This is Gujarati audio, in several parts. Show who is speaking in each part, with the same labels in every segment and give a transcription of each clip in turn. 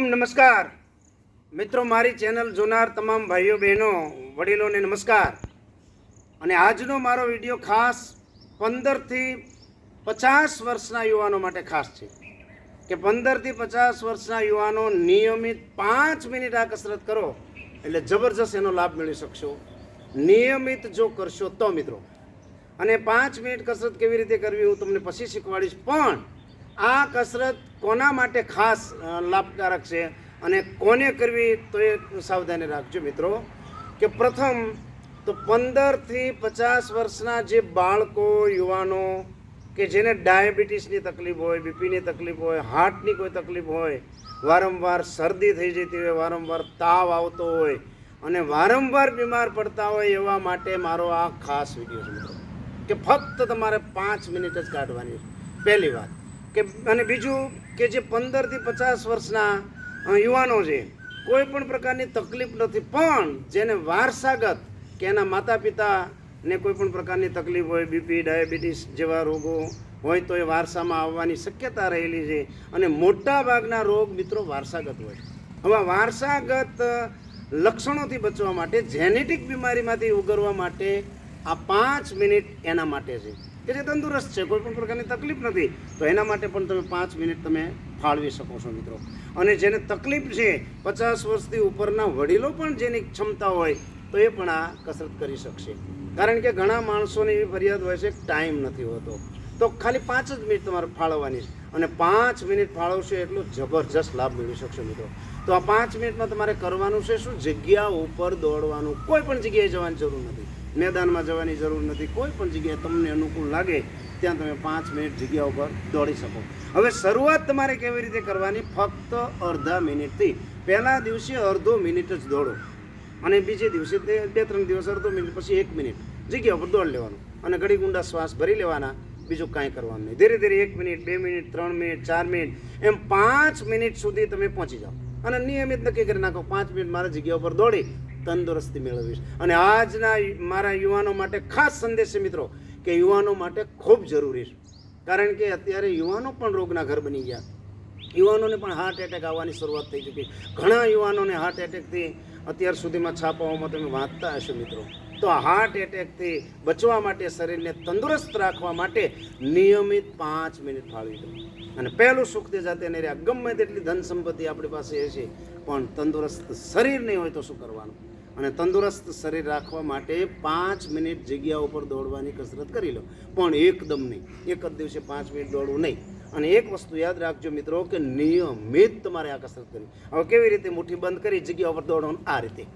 Speaker 1: ઓમ નમસ્કાર. મિત્રો, મારી ચેનલ જોનાર તમામ ભાઈઓ, બહેનો, વડીલોને નમસ્કાર. અને આજનો મારો વીડિયો ખાસ પંદરથી પચાસ વર્ષના યુવાનો માટે ખાસ છે. કે પંદરથી પચાસ વર્ષના યુવાનો નિયમિત પાંચ મિનિટ આ કસરત કરો, એટલે જબરજસ્ત એનો લાભ મેળવી શકશો. નિયમિત જો કરશો તો મિત્રો. અને પાંચ મિનિટ કસરત કેવી રીતે કરવી હું તમને પછી શીખવાડીશ. પણ આ કસરત કોના માટે ખાસ લાભકારક છે અને કોને કરવી તો એ સાવધાની રાખજો મિત્રો. કે પ્રથમ તો પંદરથી પચાસ વર્ષના જે બાળકો, યુવાનો કે જેને ડાયાબિટીસની તકલીફ હોય, બીપીની તકલીફ હોય, હાર્ટની કોઈ તકલીફ હોય, વારંવાર શરદી થઈ જતી હોય, વારંવાર તાવ આવતો હોય અને વારંવાર બીમાર પડતા હોય એવા માટે મારો આ ખાસ વીડિયો છે કે ફક્ત તમારે પાંચ મિનિટ જ કાઢવાની પહેલી વાત. કે અને બીજું કે જે પંદરથી પચાસ વર્ષના યુવાનો છે, કોઈ પણ પ્રકારની તકલીફ નથી, પણ જેને વારસાગત કે એના માતા પિતાને કોઈ પણ પ્રકારની તકલીફ હોય બીપી ડાયાબિટીસ જેવા રોગો હોય, તો એ વારસામાં આવવાની શક્યતા રહેલી છે. અને મોટા ભાગના રોગ મિત્રો વારસાગત હોય. હવે વારસાગત લક્ષણોથી બચવા માટે, જેનેટિક બીમારીમાંથી ઉગરવા માટે આ પાંચ મિનિટ એના માટે છે. કે જે તંદુરસ્ત છે, કોઈ પણ પ્રકારની તકલીફ નથી, તો એના માટે પણ તમે પાંચ મિનિટ તમે ફાળવી શકો છો મિત્રો. અને જેને તકલીફ છે, પચાસ વર્ષથી ઉપરના વડીલો પણ જેની ક્ષમતા હોય, તો એ પણ આ કસરત કરી શકશે. કારણ કે ઘણા માણસોની એવી ફરિયાદ હોય છે ટાઈમ નથી હોતો. તો ખાલી પાંચ જ મિનિટ તમારે ફાળવવાની છે. અને પાંચ મિનિટ ફાળવશો એટલો જબરજસ્ત લાભ મેળવી શકશો મિત્રો. તો આ પાંચ મિનિટમાં તમારે કરવાનું છે શું? જગ્યા ઉપર દોડવાનું. કોઈ પણ જગ્યાએ જવાની જરૂર નથી. મેદાનમાં જવાની જરૂર નથી. કોઈ પણ જગ્યાએ તમને અનુકૂળ લાગે, ત્યાં તમે પાંચ મિનિટ જગ્યા ઉપર દોડી શકો. હવે શરૂઆત તમારે કેવી રીતે કરવાની? ફક્ત અડધા મિનિટથી. પહેલા દિવસે અડધો મિનિટ જ દોડો. અને બીજે દિવસે બે ત્રણ દિવસ અડધો મિનિટ, પછી એક મિનિટ જગ્યા ઉપર દોડ લેવાનું. અને ઘડી ગુંડા શ્વાસ ભરી લેવાના. બીજું કાંઈ કરવાનું નહીં. ધીરે ધીરે એક મિનિટ, બે મિનિટ, ત્રણ મિનિટ, ચાર મિનિટ, એમ પાંચ મિનિટ સુધી તમે પહોંચી જાઓ. અને નિયમિત નક્કી કરી નાખો, પાંચ મિનિટ મારા જગ્યા ઉપર દોડી તંદુરસ્તી મેળવીશ. અને આજના મારા યુવાનો માટે ખાસ સંદેશ છે મિત્રો, કે યુવાનો માટે ખૂબ જરૂરી છે. કારણ કે અત્યારે યુવાનો પણ રોગના ઘર બની ગયા. યુવાનોને પણ હાર્ટ એટેક આવવાની શરૂઆત થઈ ચૂકી. ઘણા યુવાનોને હાર્ટ એટેકથી અત્યાર સુધીમાં છાપાઓમાં તમે વાંચતા હશો મિત્રો. તો હાર્ટ એટેકથી બચવા માટે શરીરને તંદુરસ્ત રાખવા માટે નિયમિત પાંચ મિનિટ ફાળવી દો. અને પહેલું સુખ તે જાતે નહીં રહ્યા. ગમે તેટલી ધન સંપત્તિ આપણી પાસે હશે, પણ તંદુરસ્ત શરીર નહીં હોય તો શું કરવાનું? અને તંદુરસ્ત શરીર રાખવા માટે પાંચ મિનિટ જગ્યા ઉપર દોડવાની કસરત કરી લો. પણ એકદમ નહીં. એક જ દિવસે પાંચ મિનિટ દોડવું નહીં. અને એક વસ્તુ યાદ રાખજો મિત્રો કે નિયમિત તમારે આ કસરત કરવી. હવે કેવી રીતે મુઠ્ઠી બંધ કરી જગ્યા ઉપર દોડવાનું? આ રીતે.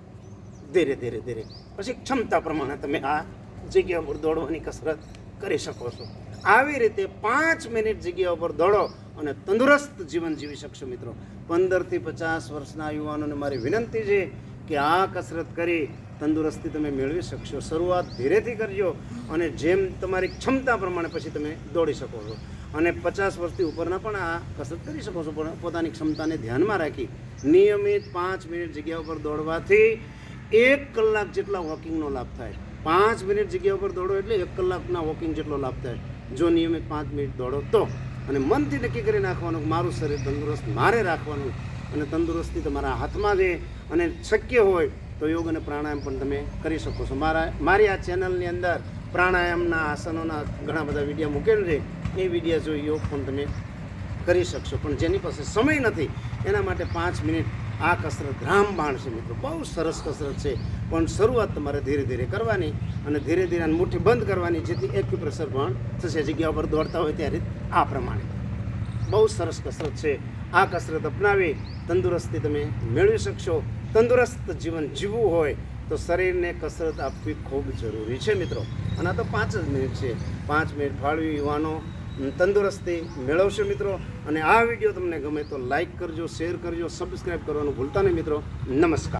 Speaker 1: ધીરે ધીરે ધીરે. પછી ક્ષમતા પ્રમાણે તમે આ જગ્યા ઉપર દોડવાની કસરત કરી શકો છો. આવી રીતે પાંચ મિનિટ જગ્યા ઉપર દોડો અને તંદુરસ્ત જીવન જીવી શકશો મિત્રો. પંદરથી પચાસ વર્ષના યુવાનોને મારી વિનંતી છે કે આ કસરત કરી તંદુરસ્તી તમે મેળવી શકશો. શરૂઆત ધીરેથી કરજો અને જેમ તમારી ક્ષમતા પ્રમાણે પછી તમે દોડી શકો છો. અને પચાસ વર્ષથી ઉપરના પણ આ કસરત કરી શકો છો, પણ પોતાની ક્ષમતાને ધ્યાનમાં રાખી નિયમિત પાંચ મિનિટ જગ્યા ઉપર દોડવાથી એક કલાક જેટલા વોકિંગનો લાભ થાય. પાંચ મિનિટ જગ્યા ઉપર દોડો એટલે એક કલાકના વોકિંગ જેટલો લાભ થાય. જો નિયમિત પાંચ મિનિટ દોડો તો. અને મનથી નક્કી કરી નાખવાનું મારું શરીર તંદુરસ્ત, મારે રાખવાનું અને તંદુરસ્તી તમારા હાથમાં છે અને શક્ય હોય તો યોગ અને પ્રાણાયામ પણ તમે કરી શકો છો. મારા મારી આ ચેનલની અંદર પ્રાણાયામના આસનોના ઘણા બધા વીડિયો મૂકેલ છે. એ વીડિયો જોઈ યોગ પણ તમે કરી શકશો. પણ જેની પાસે સમય નથી, એના માટે પાંચ મિનિટ આ કસરત રામબાણ છે મિત્રો. બહુ સરસ કસરત છે. પણ શરૂઆત તમારે ધીરે ધીરે કરવાની અને ધીરે ધીરે મુઠ્ઠી બંધ કરવાની, જેથી એક્યુપ્રેશર પણ થશે. જગ્યા ઉપર દોડતા હોય ત્યારે આ પ્રમાણે. બહુ સરસ કસરત છે. આ કસરત અપનાવી, તંદુરસ્તી તમે મેળવી શકશો. તંદુરસ્ત જીવન જીવવું હોય તો શરીરને કસરત આપવી ખૂબ જરૂરી છે મિત્રો. અને આ તો પાંચ જ મિનિટ છે. પાંચ મિનિટ ફાળવી યુવાનો તંદુરસ્તી મેળવશો મિત્રો. અને આ વીડિયો તમને ગમે તો લાઇક કરજો, શેર કરજો, સબસ્ક્રાઈબ કરવાનું ભૂલતા નહીં મિત્રો. નમસ્કાર.